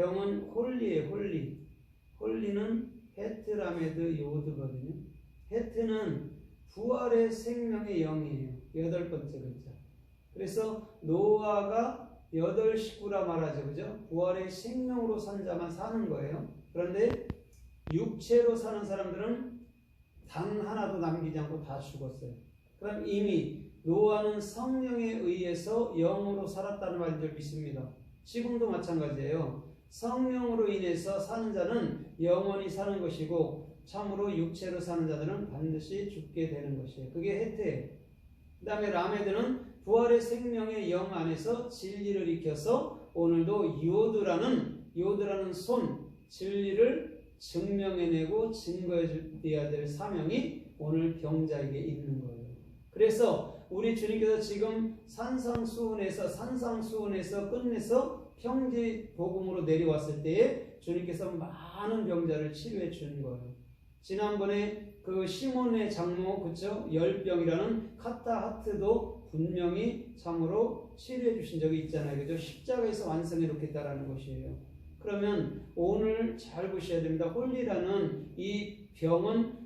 병은 홀리예요, 홀리. 홀리는 헤트라메드 요드거든요. 헤트는 부활의 생명의 영이에요. 여덟 번째 글자. 그래서 노아가 여덟 식구라 말하죠. 그죠? 부활의 생명으로 산 자만 사는 거예요. 그런데 육체로 사는 사람들은 단 하나도 남기지 않고 다 죽었어요. 그럼 이미 노아는 성령에 의해서 영으로 살았다는 줄 믿습니다. 지금도 마찬가지예요. 성령으로 인해서 사는 자는 영원히 사는 것이고 참으로 육체로 사는 자들은 반드시 죽게 되는 것이에요. 그게 해태예요. 그 다음에 라메드는 부활의 생명의 영 안에서 진리를 익혀서 오늘도 요드라는 요드라는 손 진리를 증명해내고 증거해야 될 사명이 오늘 병자에게 있는 거예요. 그래서 우리 주님께서 지금 산상수훈에서 산상수훈에서 끝내서 평지 복음으로 내려왔을 때에 주님께서 많은 병자를 치료해 주는 거예요. 지난번에 그 시몬의 장모 그죠 열병이라는 카타 하트도 분명히 참으로 치료해 주신 적이 있잖아요. 그죠? 십자가에서 완성해 놓겠다라는 것이에요. 그러면 오늘 잘 보셔야 됩니다. 홀리라는 이 병은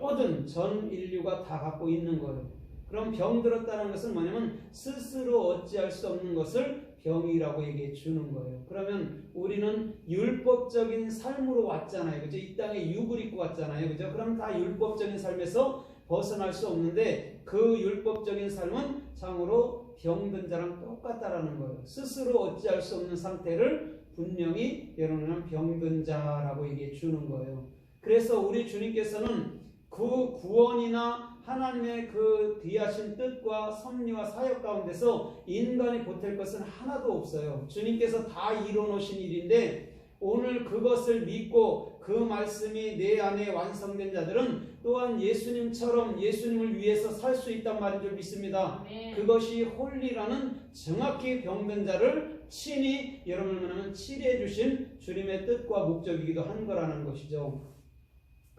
모든 전 인류가 다 갖고 있는 거예요. 그럼 병 들었다는 것은 뭐냐면 스스로 어찌할 수 없는 것을 병이라고 얘기해 주는 거예요. 그러면 우리는 율법적인 삶으로 왔잖아요. 그죠? 이 땅에 육을 입고 왔잖아요. 그죠? 그럼 다 율법적인 삶에서 벗어날 수 없는데 그 율법적인 삶은 참으로 병든 자랑 똑같다라는 거예요. 스스로 어찌할 수 없는 상태를 분명히 여러분은 병든 자라고 얘기해 주는 거예요. 그래서 우리 주님께서는 그 구원이나 하나님의 그 귀하신 뜻과 섭리와 사역 가운데서 인간이 보탤 것은 하나도 없어요. 주님께서 다 이뤄놓으신 일인데 오늘 그것을 믿고 그 말씀이 내 안에 완성된 자들은 또한 예수님처럼 예수님을 위해서 살 수 있단 말인 줄 믿습니다. 아멘. 그것이 홀리라는 정확히 병든 자를 친히 여러분은 치료해 주신 주님의 뜻과 목적이기도 한 거라는 것이죠.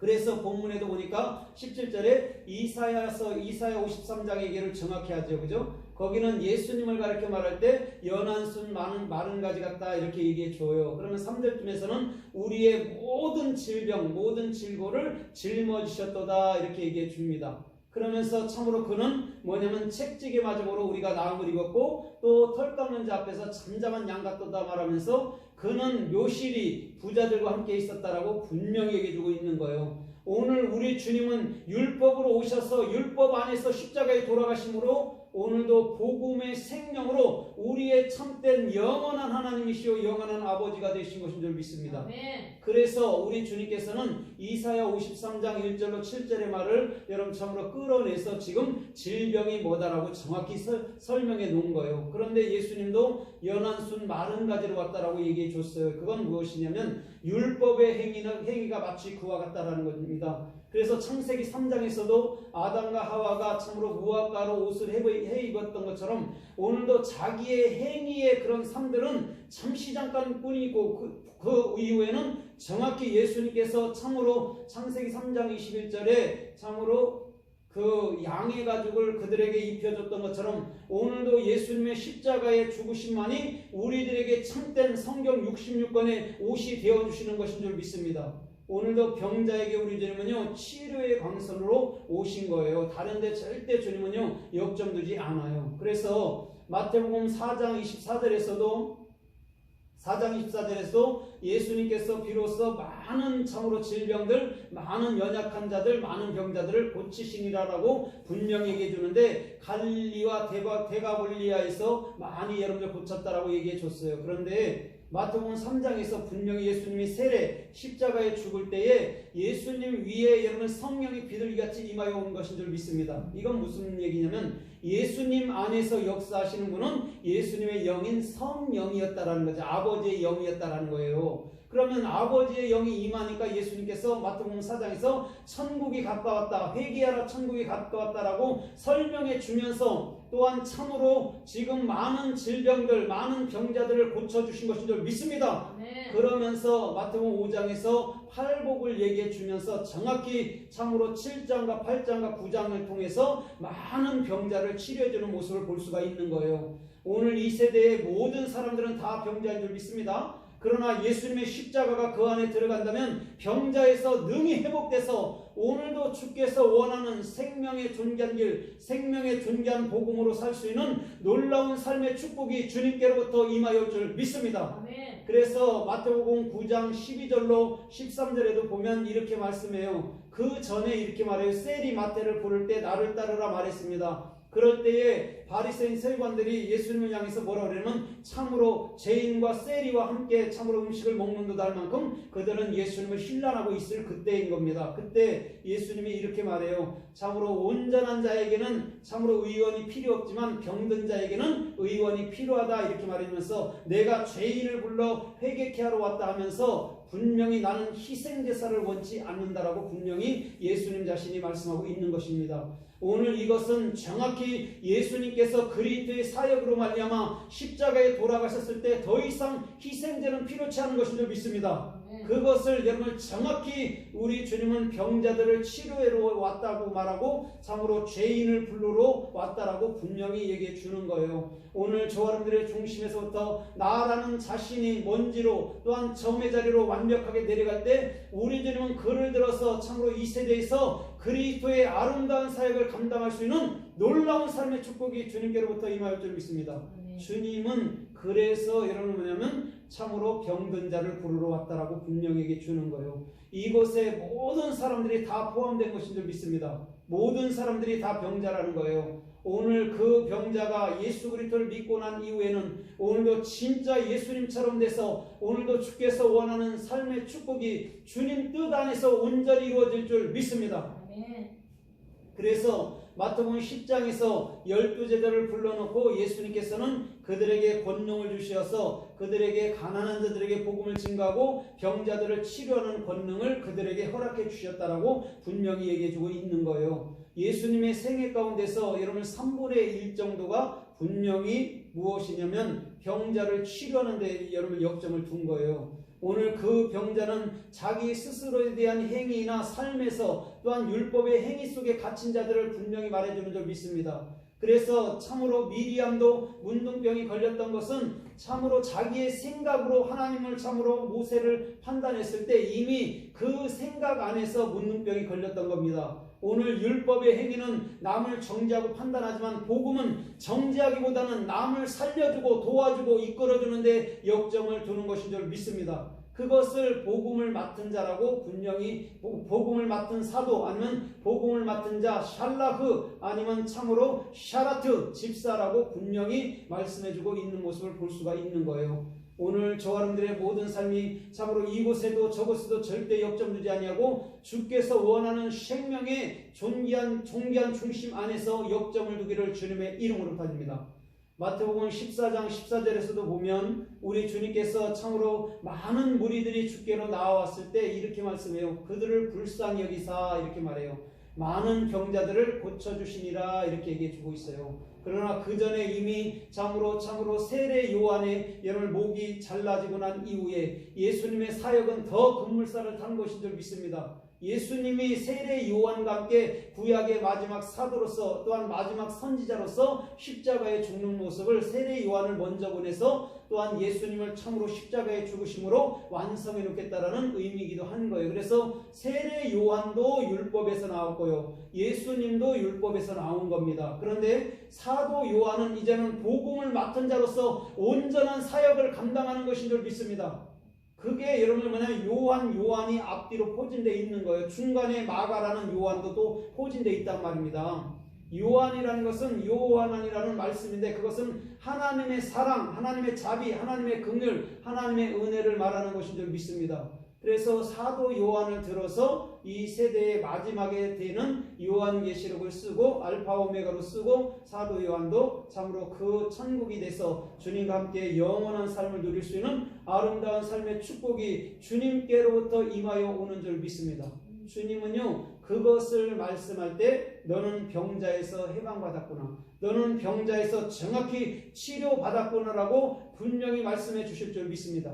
그래서 본문에도 보니까 17절에 이사야서 이사야 53장 얘기를 정확히 하죠. 그죠? 거기는 예수님을 가르쳐 말할 때 연한 순 많은 마른 가지 같다 이렇게 얘기해 줘요. 그러면 3절쯤에서는 우리의 모든 질병, 모든 질고를 짊어지셨도다 이렇게 얘기해 줍니다. 그러면서 참으로 그는 뭐냐면 책지게 마저으로 우리가 나음을 입었고 또 털 깎는 자 앞에서 잠잠한 양 같도다 말하면서 그는 묘실이 부자들과 함께 있었다라고 분명히 얘기해주고 있는 거예요. 오늘 우리 주님은 율법으로 오셔서 율법 안에서 십자가에 돌아가심으로 오늘도 복음의 생명으로 우리의 참된 영원한 하나님이시오 영원한 아버지가 되신 것인 줄 믿습니다. 그래서 우리 주님께서는 이사야 53장 1절로 7절의 말을 여러분 참으로 끌어내서 지금 질병이 뭐다라고 정확히 설, 설명해 놓은 거예요. 그런데 예수님도 연한 순 마른 가지로 왔다라고 얘기해 줬어요. 그건 무엇이냐면 율법의 행위는 행위가 마치 그와 같다라는 겁니다. 그래서 창세기 3장에서도 아담과 하와가 참으로 무화과로 옷을 해- 해 입었던 것처럼 오늘도 자기의 행위의 그런 삶들은 잠시 잠깐 뿐이고 그, 그 이후에는 정확히 예수님께서 참으로 창세기 3장 21절에 참으로 그 양의 가죽을 그들에게 입혀줬던 것처럼 오늘도 예수님의 십자가의 죽으심만이 우리들에게 참된 성경 66권의 옷이 되어주시는 것인 줄 믿습니다. 오늘도 병자에게 우리 주님은요 치료의 광선으로 오신 거예요. 다른데 절대 주님은요 역점 두지 않아요. 그래서 마태복음 4장 24절에서도 4장 24절에서 예수님께서 비로소 많은 참으로 질병들, 많은 연약한 자들, 많은 병자들을 고치시니라라고 분명히 얘기해 주는데 갈리와 대가, 대가볼리아에서 많이 여러분들 고쳤다라고 얘기해 줬어요. 그런데 마태복음 3장에서 분명히 예수님이 세례 십자가에 죽을 때에 예수님 위에 여러분 성령이 비둘기같이 임하여 온 것인 줄 믿습니다. 이건 무슨 얘기냐면 예수님 안에서 역사하시는 분은 예수님의 영인 성령이었다라는 거죠. 아버지의 영이었다라는 거예요. 그러면 아버지의 영이 임하니까 예수님께서 마태복음 4장에서 천국이 가까웠다. 회개하라 천국이 가까웠다라고 설명해 주면서 또한 참으로 지금 많은 질병들, 많은 병자들을 고쳐 주신 것인 줄 믿습니다. 아멘. 그러면서 마태복음 5장에서 팔복을 얘기해 주면서 정확히 참으로 7장과 8장과 9장을 통해서 많은 병자를 치료해 주는 모습을 볼 수가 있는 거예요. 오늘 이 세대의 모든 사람들은 다 병자인 줄 믿습니다. 그러나 예수님의 십자가가 그 안에 들어간다면 병자에서 능히 회복돼서 오늘도 주께서 원하는 생명의 존귀한 길, 생명의 존귀한 복음으로 살 수 있는 놀라운 삶의 축복이 주님께로부터 임하여 줄 믿습니다. 아멘. 그래서 마태복음 9장 12절로 13절에도 보면 이렇게 말씀해요. 그 전에 이렇게 말해요. 세리 마태를 부를 때 나를 따르라 말했습니다. 그럴 때에 바리새인 세관들이 예수님을 향해서 뭐라 그러냐면 참으로 죄인과 세리와 함께 참으로 음식을 먹는다 할 만큼 그들은 예수님을 신란하고 있을 그때인 겁니다. 그때 예수님이 이렇게 말해요. 참으로 온전한 자에게는 참으로 의원이 필요 없지만 병든 자에게는 의원이 필요하다 이렇게 말하면서 내가 죄인을 불러 회개케 하러 왔다 하면서 분명히 나는 희생 제사를 원치 않는다라고 분명히 예수님 자신이 말씀하고 있는 것입니다. 오늘 이것은 정확히 예수님께서 그리스도의 사역으로 말미암아 십자가에 돌아가셨을 때 더 이상 희생제는 필요치 않은 것인 줄 믿습니다. 아멘. 그것을 여러분 정확히 우리 주님은 병자들을 치료하러 왔다고 말하고 참으로 죄인을 불러러 왔다라고 분명히 얘기해 주는 거예요. 오늘 저 여러분들의 중심에서부터 나라는 자신이 먼지로 또한 점의 자리로 완벽하게 내려갈 때 우리 주님은 그를 들어서 참으로 이 세대에서 그리스도의 아름다운 사역을 감당할 수 있는 놀라운 삶의 축복이 주님께로부터 임할 줄 믿습니다. 아멘. 주님은 그래서 여러분 뭐냐면 참으로 병든 자를 부르러 왔다라고 분명히 얘기해 주는 거예요. 이곳에 모든 사람들이 다 포함된 것인 줄 믿습니다. 모든 사람들이 다 병자라는 거예요. 오늘 그 병자가 예수 그리스도를 믿고 난 이후에는 오늘도 진짜 예수님처럼 돼서 오늘도 주께서 원하는 삶의 축복이 주님 뜻 안에서 온전히 이루어질 줄 믿습니다. 그래서 마태복음 10장에서 열두 제자를 불러놓고 예수님께서는 그들에게 권능을 주셔서 그들에게 가난한 자들에게 복음을 증가하고 병자들을 치료하는 권능을 그들에게 허락해 주셨다라고 분명히 얘기해주고 있는 거예요. 예수님의 생애 가운데서 여러분 3분의 1 정도가 분명히 무엇이냐면 병자를 치료하는 데 여러분 역점을 둔 거예요. 오늘 그 병자는 자기 스스로에 대한 행위나 삶에서 또한 율법의 행위 속에 갇힌 자들을 분명히 말해주는 줄 믿습니다. 그래서 참으로 미리암도 문둥병이 걸렸던 것은 참으로 자기의 생각으로 하나님을 참으로 모세를 판단했을 때 이미 그 생각 안에서 문둥병이 걸렸던 겁니다. 오늘 율법의 행위는 남을 정죄하고 판단하지만 복음은 정죄하기보다는 남을 살려주고 도와주고 이끌어주는데 역정을 두는 것인 줄 믿습니다. 그것을 복음을 맡은 자라고 분명히 보- 복음을 맡은 사도 아니면 복음을 맡은 자 샬라흐 아니면 참으로 샤라트 집사라고 분명히 말씀해주고 있는 모습을 볼 수가 있는 거예요. 오늘 저 여러분들의 모든 삶이 참으로 이곳에도 저곳에도 절대 역점 두지 아니하고 주께서 원하는 생명의 존귀한 존귀한 중심 안에서 역점을 두기를 주님의 이름으로 달립니다. 마태복음 14장 14절에서도 보면 우리 주님께서 참으로 많은 무리들이 주께로 나와왔을 때 이렇게 말씀해요. 그들을 불쌍히 여기사 이렇게 말해요. 많은 병자들을 고쳐주시니라 이렇게 얘기해 주고 있어요. 그러나 그 전에 이미 참으로 참으로 세례 요한의 여러분 목이 잘라지고 난 이후에 예수님의 사역은 더 급물살을 탄 것인 줄 믿습니다. 예수님이 세례 요한과 함께 구약의 마지막 사도로서 또한 마지막 선지자로서 십자가에 죽는 모습을 세례 요한을 먼저 보내서 또한 예수님을 참으로 십자가에 죽으심으로 완성해 놓겠다라는 의미이기도 한 거예요. 그래서 세례 요한도 율법에서 나왔고요. 예수님도 율법에서 나온 겁니다. 그런데 사도 요한은 이제는 복음을 맡은 자로서 온전한 사역을 감당하는 것인 줄 믿습니다. 그게 여러분 뭐냐면 요한 요한이 앞뒤로 포진되어 있는 거예요. 중간에 마가라는 요한도 또 포진되어 있단 말입니다. 요한이라는 것은 요한이라는 말씀인데 그것은 하나님의 사랑, 하나님의 자비, 하나님의 긍휼, 하나님의 은혜를 말하는 것인 줄 믿습니다. 그래서 사도 요한을 들어서 이 세대의 마지막에 되는 요한계시록을 쓰고 알파 오메가로 쓰고 사도 요한도 참으로 그 천국이 돼서 주님과 함께 영원한 삶을 누릴 수 있는 아름다운 삶의 축복이 주님께로부터 임하여 오는 줄 믿습니다. 주님은요 그것을 말씀할 때 너는 병자에서 해방받았구나 너는 병자에서 정확히 치료받았구나라고 분명히 말씀해 주실 줄 믿습니다.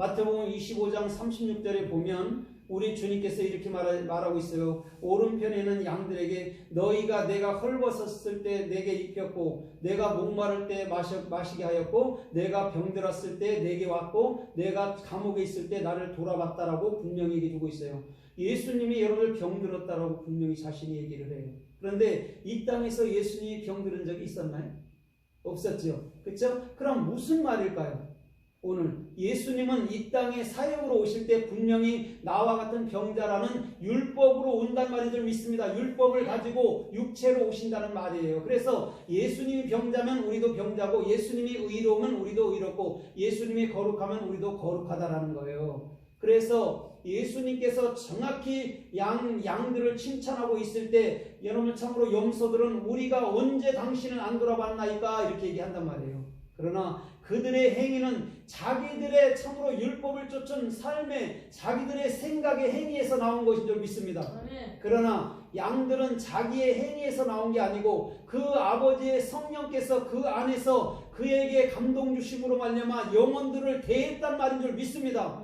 마태복음 25장 36절에 보면 우리 주님께서 이렇게 말하, 말하 고 있어요. 오른편에는 양들에게 너희가 내가 헐벗었을 때 내게 입혔고 내가 목마를 때 마셔, 마시게 하였고 내가 병들었을 때 내게 왔고 내가 감옥에 있을 때 나를 돌아봤다라고 분명히 얘기해 주고 있어요. 예수님이 여러분을 병들었다라고 분명히 자신이 얘기를 해요. 그런데 이 땅에서 예수님이 병들은 적이 있었나요? 없었죠. 그렇죠? 그럼 무슨 말일까요? 오늘 예수님은 이 땅에 사역으로 오실 때 분명히 나와 같은 병자라는 율법으로 온단 말인 줄 믿습니다. 율법을 가지고 육체로 오신다는 말이에요. 그래서 예수님이 병자면 우리도 병자고 예수님이 의로우면 우리도 의롭고 예수님이 거룩하면 우리도 거룩하다라는 거예요. 그래서 예수님께서 정확히 양, 양들을 칭찬하고 있을 때 여러분 참으로 염소들은 우리가 언제 당신을 안 돌아봤나이까 이렇게 얘기한단 말이에요. 그러나 그들의 행위는 자기들의 참으로 율법을 쫓은 삶의 자기들의 생각의 행위에서 나온 것인 줄 믿습니다. 그러나 양들은 자기의 행위에서 나온 게 아니고 그 아버지의 성령께서 그 안에서 그에게 감동 주심으로 말미암아 영혼들을 대했단 말인 줄 믿습니다.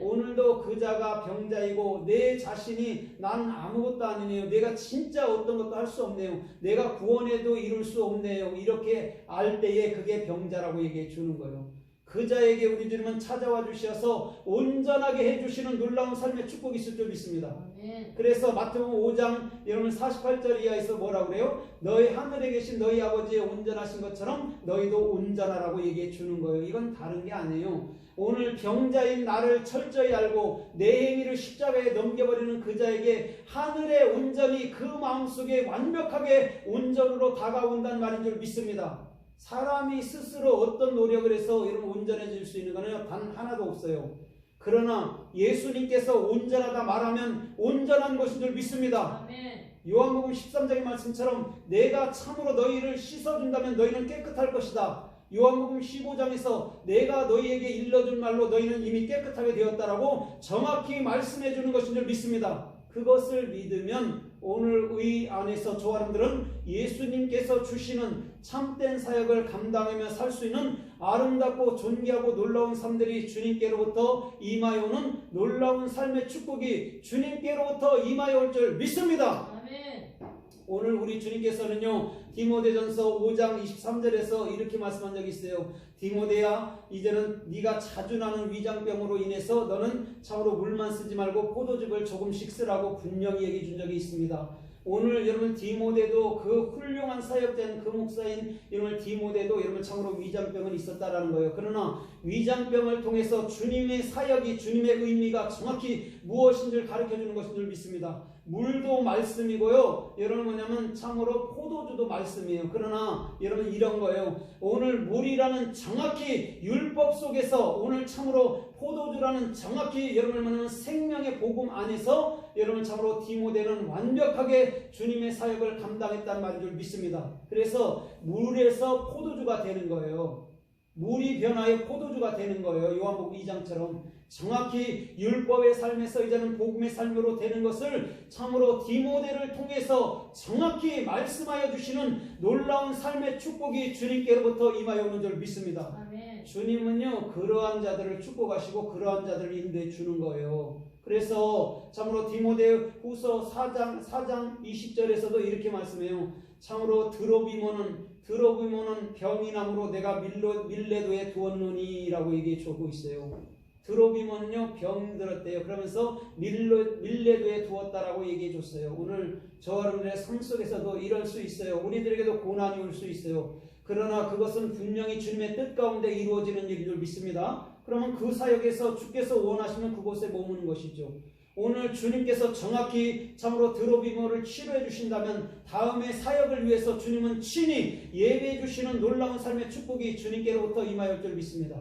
오늘도 그 자가 병자이고 내 자신이 난 아무것도 아니네요. 내가 진짜 어떤 것도 할 수 없네요. 내가 구원해도 이룰 수 없네요. 이렇게 알 때에 그게 병자라고 얘기해 주는 거예요. 그 자에게 우리 주님은 찾아와 주셔서 온전하게 해주시는 놀라운 삶의 축복이 있을 줄 믿습니다. 아멘. 그래서 마태복음 5장 여러분 48절 이하에서 뭐라 그래요? 너희 하늘에 계신 너희 아버지의 온전하신 것처럼 너희도 온전하라고 얘기해 주는 거예요. 이건 다른 게 아니에요. 오늘 병자인 나를 철저히 알고 내 행위를 십자가에 넘겨버리는 그 자에게 하늘의 온전이 그 마음속에 완벽하게 온전으로 다가온다는 말인 줄 믿습니다. 사람이 스스로 어떤 노력을 해서 여러분 온전해 질 수 있는 거는 단 하나도 없어요. 그러나 예수님께서 온전하다 말하면 온전한 것인 줄 믿습니다. 아멘. 요한복음 13장의 말씀처럼 내가 참으로 너희를 씻어준다면 너희는 깨끗할 것이다. 요한복음 15장에서 내가 너희에게 일러준 말로 너희는 이미 깨끗하게 되었다라고 정확히 말씀해 주는 것인 줄 믿습니다. 그것을 믿으면 오늘 의 안에서 조아름들은 예수님께서 주시는 참된 사역을 감당하며 살 수 있는 아름답고 존귀하고 놀라운 삶들이 주님께로부터 임하여 오는 놀라운 삶의 축복이 주님께로부터 임하여 올 줄 믿습니다. 아멘. 오늘 우리 주님께서는요 디모데전서 5장 23절에서 이렇게 말씀한 적이 있어요. 디모데야 이제는 네가 자주 나는 위장병으로 인해서 너는 참으로 물만 쓰지 말고 포도즙을 조금씩 쓰라고 분명히 얘기해 준 적이 있습니다. 오늘 여러분 디모데도 그 훌륭한 사역자인 그 목사인 여러분 디모데도 여러분 참으로 위장병은 있었다라는 거예요. 그러나 위장병을 통해서 주님의 사역이 주님의 의미가 정확히 무엇인 줄 가르쳐 주는 것인 줄 믿습니다. 물도 말씀이고요. 여러분 뭐냐면 참으로 포도주도 말씀이에요. 그러나 여러분 이런 거예요. 오늘 물이라는 정확히 율법 속에서 오늘 참으로 포도주라는 정확히 여러분 뭐냐면 생명의 복음 안에서 여러분 참으로 디모데는 완벽하게 주님의 사역을 감당했단 말인 줄 믿습니다. 그래서 물에서 포도주가 되는 거예요. 물이 변하여 포도주가 되는 거예요. 요한복음 2장처럼 정확히 율법의 삶에서 이제는 복음의 삶으로 되는 것을 참으로 디모데를 통해서 정확히 말씀하여 주시는 놀라운 삶의 축복이 주님께로부터 임하여 오는 줄 믿습니다. 아멘. 주님은요 그러한 자들을 축복하시고 그러한 자들을 인도해 주는 거예요. 그래서 참으로 디모데 후서 4장 4장 20절에서도 이렇게 말씀해요. 참으로 드로비모는 드로비모는 병이 남으로 내가 밀레도에 두었노니라고 얘기해 주고 있어요. 드로비몬요 병 들었대요. 그러면서 밀로, 밀레도에 두었다라고 얘기해 줬어요. 오늘 저와 여러분들의 삶 속에서도 이럴 수 있어요. 우리들에게도 고난이 올 수 있어요. 그러나 그것은 분명히 주님의 뜻 가운데 이루어지는 줄 믿습니다. 그러면 그 사역에서 주께서 원하시는 그곳에 머무는 것이죠. 오늘 주님께서 정확히 참으로 드로비모를 치료해 주신다면 다음의 사역을 위해서 주님은 친히 예배해 주시는 놀라운 삶의 축복이 주님께로부터 임하였 줄 믿습니다.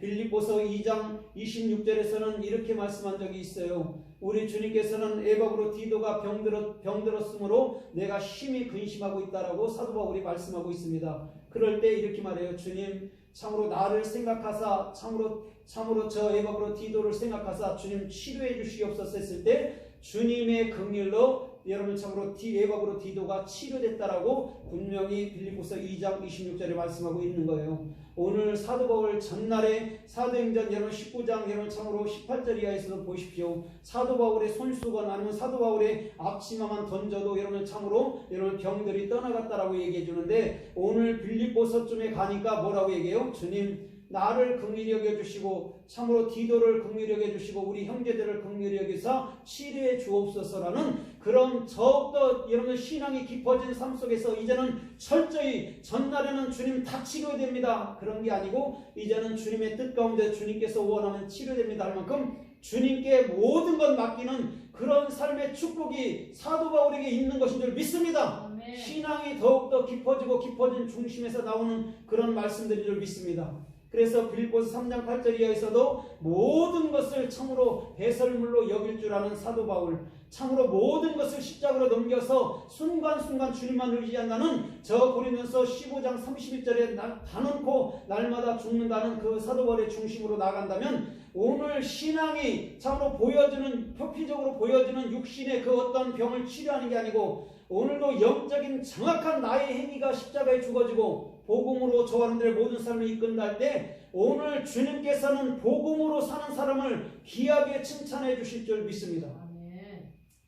빌립보서 2장 26절에서는 이렇게 말씀한 적이 있어요. 우리 주님께서는 애박으로 디도가 병들었, 병들었으므로 내가 심히 근심하고 있다라고 사도 바울이 말씀하고 있습니다. 그럴 때 이렇게 말해요. 주님 참으로 나를 생각하사 참으로 참으로 저 애박으로 디도를 생각하사 주님 치료해 주시옵소서 했을 때 주님의 긍휼로 여러분 참으로 디 예법으로 디도가 치료됐다라고 분명히 빌립보서 2장 26절에 말씀하고 있는 거예요. 오늘 사도 바울 전날에 사도행전 여러분 19장 여러분 참으로 18절 이하에서도 보십시오. 사도 바울의 손수건 아니면 사도 바울의 앞치마만 던져도 여러분 참으로 여러분 병들이 떠나갔다라고 얘기해 주는데 오늘 빌립보서쯤에 가니까 뭐라고 얘기해요? 주님 나를 긍휼히 여겨 주시고 참으로 디도를 긍휼히 여겨 주시고 우리 형제들을 긍휼히 여기서 치료해 주옵소서라는 그런 더욱더 여러분 신앙이 깊어진 삶 속에서 이제는 철저히 전날에는 주님 다 치료됩니다 그런 게 아니고 이제는 주님의 뜻 가운데 주님께서 원하면 치료됩니다 할 만큼 주님께 모든 것 맡기는 그런 삶의 축복이 사도 바울에게 있는 것인 줄 믿습니다. 아멘. 신앙이 더욱더 깊어지고 깊어진 중심에서 나오는 그런 말씀들인 줄 믿습니다. 그래서 빌보스 3장 8절 이하에서도 모든 것을 참으로 배설물로 여길 줄 아는 사도 바울 참으로 모든 것을 십자가로 넘겨서 순간순간 주님만 의지한다는 저 고린도서 15장 31절에 다놓고 날마다 죽는다는 그 사도 바울의 중심으로 나간다면 오늘 신앙이 참으로 보여주는 표피적으로 보여주는 육신의 그 어떤 병을 치료하는 게 아니고 오늘도 영적인 정확한 나의 행위가 십자가에 죽어지고 복음으로 저와 여러분들의 모든 삶을 이끈다 할 때 오늘 주님께서는 복음으로 사는 사람을 귀하게 칭찬해 주실 줄 믿습니다.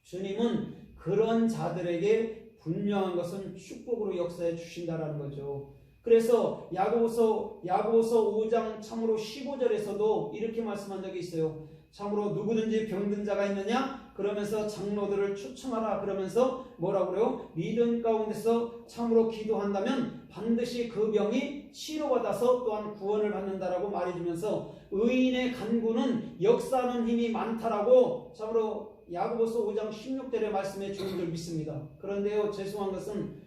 주님은 그런 자들에게 분명한 것은 축복으로 역사해 주신다라는 거죠. 그래서 야고보서 야고보서 5장 참으로 15절에서도 이렇게 말씀한 적이 있어요. 참으로 누구든지 병든 자가 있느냐? 그러면서 장로들을 추천하라. 그러면서 뭐라고 그래요? 믿음 가운데서 참으로 기도한다면 반드시 그 병이 치료받아서 또한 구원을 받는다라고 말해주면서 의인의 간구는 역사하는 힘이 많다라고 참으로 야고보서 5장 16절에 말씀해 주는 줄 믿습니다. 그런데요, 죄송한 것은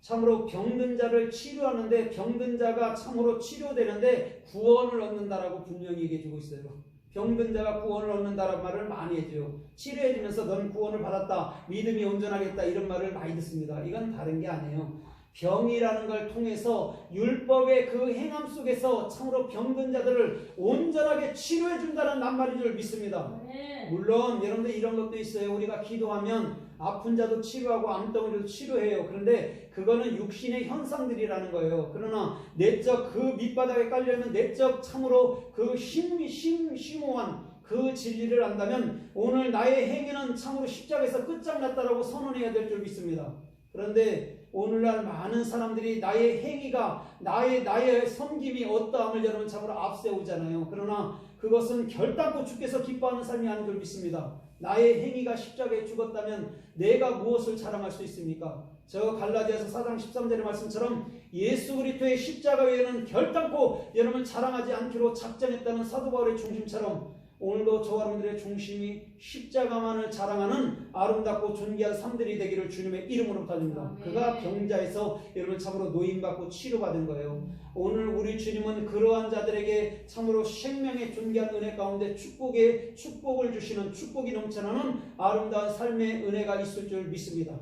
참으로 병든 자를 치료하는데 병든 자가 참으로 치료되는데 구원을 얻는다라고 분명히 얘기해 주고 있어요. 병든 자가 구원을 얻는다라는 말을 많이 해줘요. 치료해 주면서 넌 구원을 받았다. 믿음이 온전하겠다. 이런 말을 많이 듣습니다. 이건 다른 게 아니에요. 병이라는 걸 통해서 율법의 그 행함 속에서 참으로 병든 자들을 온전하게 치료해 준다는 낱말인 줄 믿습니다. 아멘. 물론 여러분들 이런 것도 있어요. 우리가 기도하면 아픈 자도 치료하고 암덩이도 치료해요. 그런데 그거는 육신의 현상들이라는 거예요. 그러나 내적 그 밑바닥에 깔려있는 내적 참으로 그 심, 심, 심오한 그 진리를 안다면 오늘 나의 행위는 참으로 십자가에서 끝장났다라고 선언해야 될 줄 믿습니다. 그런데 오늘날 많은 사람들이 나의 행위가 나의 나의 섬김이 어떠함을 여러분 참으로 앞세우잖아요. 그러나 그것은 결단코 주께서 기뻐하는 삶이 아닌 줄 믿습니다. 나의 행위가 십자가에 죽었다면 내가 무엇을 자랑할 수 있습니까? 저 갈라디아서 4장 13절의 말씀처럼 예수 그리스도의 십자가 외에는 결단코 여러분 자랑하지 않기로 작정했다는 사도 바울의 중심처럼 오늘도 저와 여러분들의 중심이 십자가만을 자랑하는 아름답고 존귀한 삶들이 되기를 주님의 이름으로 부탁드립니다. 그가 병자에서 여러분 참으로 노임받고 치료받은 거예요. 오늘 우리 주님은 그러한 자들에게 참으로 생명의 존귀한 은혜 가운데 축복의 축복을 주시는 축복이 넘쳐나는 아름다운 삶의 은혜가 있을 줄 믿습니다.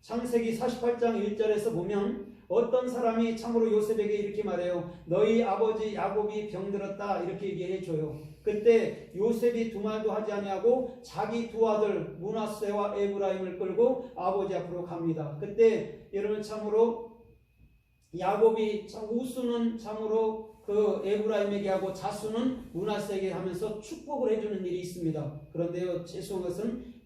창세기 48장 1절에서 보면 어떤 사람이 참으로 요셉에게 이렇게 말해요. 너희 아버지 야곱이 병들었다 이렇게 얘기해 줘요. 그때 요셉이 두 말도 하지 아니하고 자기 두 아들 문하세와 에브라임을 끌고 아버지 앞으로 갑니다. 그때 여러분 참으로 야곱이 참 우수는 참으로 그 에브라임에게 하고 자수는 문하세에게 하면서 축복을 해주는 일이 있습니다. 그런데요, 죄송한 것은